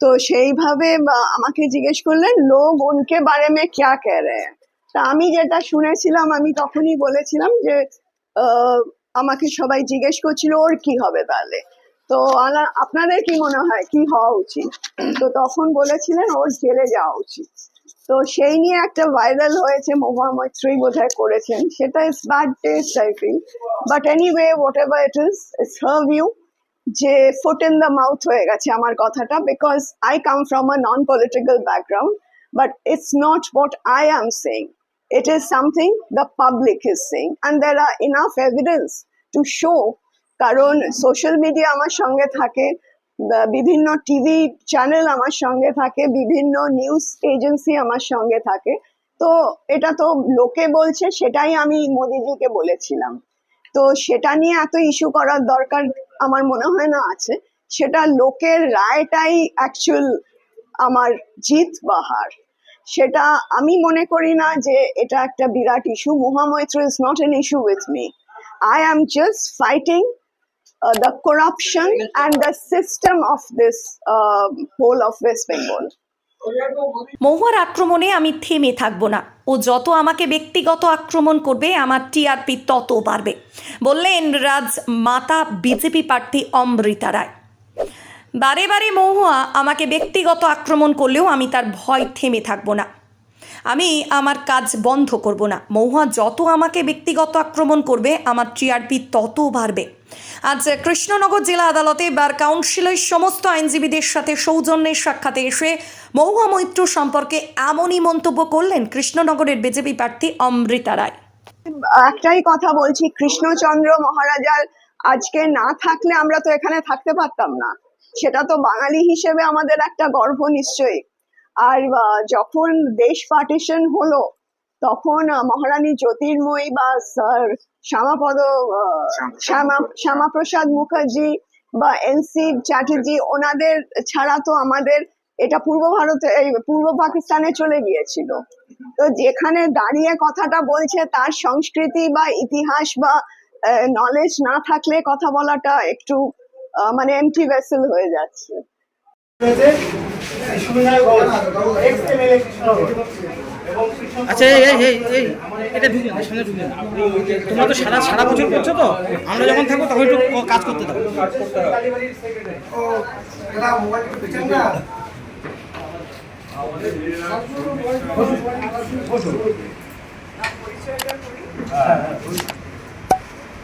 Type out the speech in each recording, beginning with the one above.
তো সেইভাবে আমাকে জিজ্ঞেস করলেন, লোক উনকে বারে মে ক্যা কে রে তা আমি যেটা শুনেছিলাম, আমি তখনই বলেছিলাম যে আমাকে সবাই জিজ্ঞেস করছিল, ওর কি হবে তাহলে? তো আপনাদের কি মনে হয়, কি হওয়া উচিত? তো তখন বলেছিলেন, ওর জেলে যাওয়া উচিত। তো সেই নিয়ে একটা ভাইরাল হয়েছে, মহুয়া মৈত্রী বোধহয় করেছেন। সেটা is bad taste I but anyway whatever it is it's her view যে ফুট ইন দ্য মাউথ হয়ে গেছে আমার কথাটা because I come from a non political background but it's not what I am saying it is something the public is saying, and there are enough evidence to show, কারণ social media আমার সঙ্গে থাকে বিভিন্ন TV channel আমার সঙ্গে থাকে, বিভিন্ন news agency আমার সঙ্গে থাকে, তো এটা তো লোকে বলছে, সেটাই আমি মোদিজিকে বলেছিলাম। তো সেটা নিয়ে এত ইস্যু করার দরকার আমার মনে হয় না আছে। সেটা লোকের রায়টাই অ্যাকচুয়াল আমার জিত বা হার। সেটা আমি মনে করি না যে এটা একটা বিরাট issue Mahua Moitra is not an issue with me I am just fighting the corruption and the system of this whole of West Bengal মহুয়ার আক্রমণে আমি থেমে থাকব না। ও যত আমাকে ব্যক্তিগত আক্রমণ করবে, আমার টিআরপি তত বাড়বে। বললেন রাজ মাতা বিজেপি প্রার্থী অমৃতা রায়। বারে বারে মহুয়া আমাকে ব্যক্তিগত আক্রমণ করলেও আমি তার ভয় থেমে থাকব না। আমি আমার কাজ বন্ধ করব না। মহুয়া যত আমাকে ব্যক্তিগত আক্রমণ করবে, আমার টিআরপি তত বাড়বে। আজ কৃষ্ণনগর জেলা আদালতে বার কাউন্সিলের সমস্ত আইনজীবীদের সাথে সৌজন্যের সাক্ষাতে এসে মহুয়া মৈত্র সম্পর্কে এমনই মন্তব্য করলেন কৃষ্ণনগরের বিজেপি প্রার্থী অমৃতা রায়। একটাই কথা বলছি, কৃষ্ণচন্দ্র মহারাজার আজকে না থাকলে আমরা তো এখানে থাকতে পারতাম না। সেটা তো বাঙালি হিসেবে আমাদের একটা গর্ব নিশ্চয়ই। আর যখন দেশ পার্টিশন হলো তখন মহারানী জ্যোতির্ময়ী বা স্যার শ্যামাপদ আহ, শ্যামা শ্যামাপ্রসাদ মুখার্জি বা এনসি চ্যাটার্জি ওনাদের ছাড়া তো আমাদের এটা পূর্ব ভারতে এই পূর্ব পাকিস্তানে চলে গিয়েছিল। তো যেখানে দাঁড়িয়ে কথাটা বলছে তার সংস্কৃতি বা ইতিহাস বা নলেজ না থাকলে কথা বলাটা একটু আহ, মানে এমটি ভেসেল হয়ে যাচ্ছে। আচ্ছা এই এই এই এই এটা ঢুকলেন সামনে ঢুকলেন তোমরা তো সারা সারা বছর করছ তো? আমরা যখন থাকব তখন একটু কাজ করতে দাও।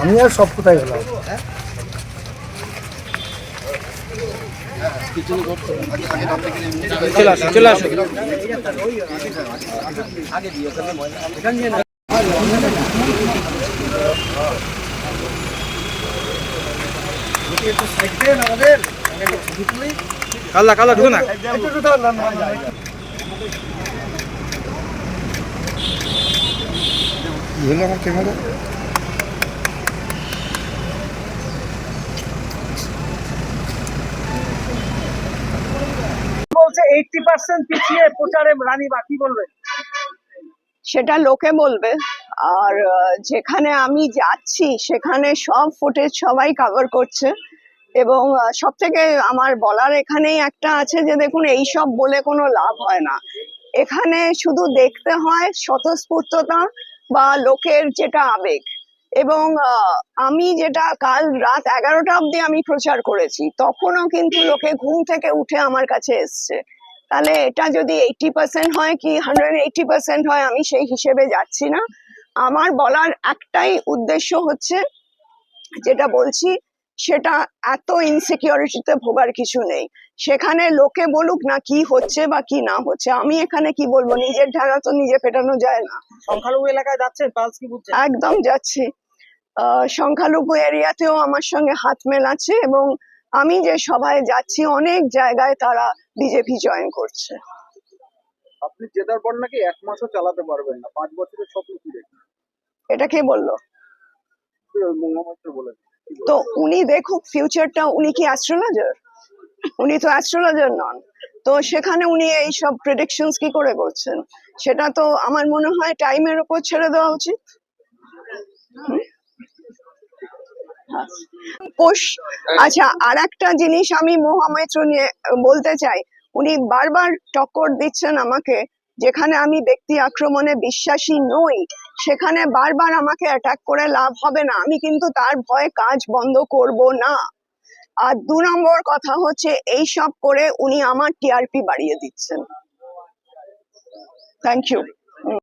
আমি আর সব কোথায় গেলাম চলে আসো চলে আসো কাল্লা কাল্লা ঢুকে না। বলছে এইটটি পার্সেন্ট পিছিয়ে প্রচারে রানী বলবে? সেটা লোকে বলবে। আর যেখানে আমি যাচ্ছি, সেখানে সব ফুটেজ সবাই কভার করছে। এবং সব থেকে আমার বলার এখানেই একটা আছে যে, দেখুন এই সব বলে কোনো লাভ হয় না। এখানে শুধু দেখতে হয় স্বতঃস্ফূর্ততা বা লোকের যেটা আবেগ। এবং আমি যেটা কাল রাত এগারোটা অবধি আমি প্রচার করেছি, তখনও কিন্তু লোকে ঘুম থেকে উঠে আমার কাছে এসছে। তাহলে এটা যদি এইটি পার্সেন্ট হয় কি হান্ড্রেড এইটি পার্সেন্ট হয় আমি সেই হিসেবে যাচ্ছি না। আমার বলার একটাই উদ্দেশ্য হচ্ছে যেটা বলছি সেটা এত ইনসিকিউরিটিতে ভোগার কিছু নেই। সেখানে লোকে বলুক না কি হচ্ছে বা কি না হচ্ছে। আমি এখানে কি বলব? নিজের ঢাকা তো নিজে পেটানো যায় না। সংখ্যালঘু এলাকায় যাচ্ছেন পালস কি বুঝছেন? একদম যাচ্ছি। আহ, সংখ্যালঘু এরিয়াতেও আমার সঙ্গে হাত মেলাচ্ছে এবং আমি যে সভায় যাচ্ছি অনেক জায়গায় তারা বিজেপি জয়েন করছে। আপনি জেতার পর নাকি এক মাসও চালাতে পারবেন না পাঁচ বছরের স্বপ্ন কি দেখছেন? এটা কে বলল? তো উনি দেখুক ফিউচারটা উনি কি অ্যাস্ট্রোলজার উনি তো অ্যাস্ট্রোলজার নন। তো সেখানে উনি এই সব প্রেডিকশনস কি করে করছেন? সেটা তো আমার মনে হয় টাইমের উপর ছেড়ে দেওয়া উচিত। কোষ আচ্ছা আর একটা জিনিস আমি মহামৈত্র নিয়ে বলতে চাই। উনি বারবার টক্কর দিচ্ছেন আমাকে, যেখানে আমি ব্যক্তি আক্রমণে বিশ্বাসী নই, সেখানে বারবার আমাকে অ্যাটাক করে লাভ হবে না। আমি কিন্তু তার ভয়ে কাজ বন্ধ করব না। আর দু নম্বর কথা হচ্ছে, এই সব করে উনি আমার টিআরপি বাড়িয়ে দিচ্ছেন। Thank you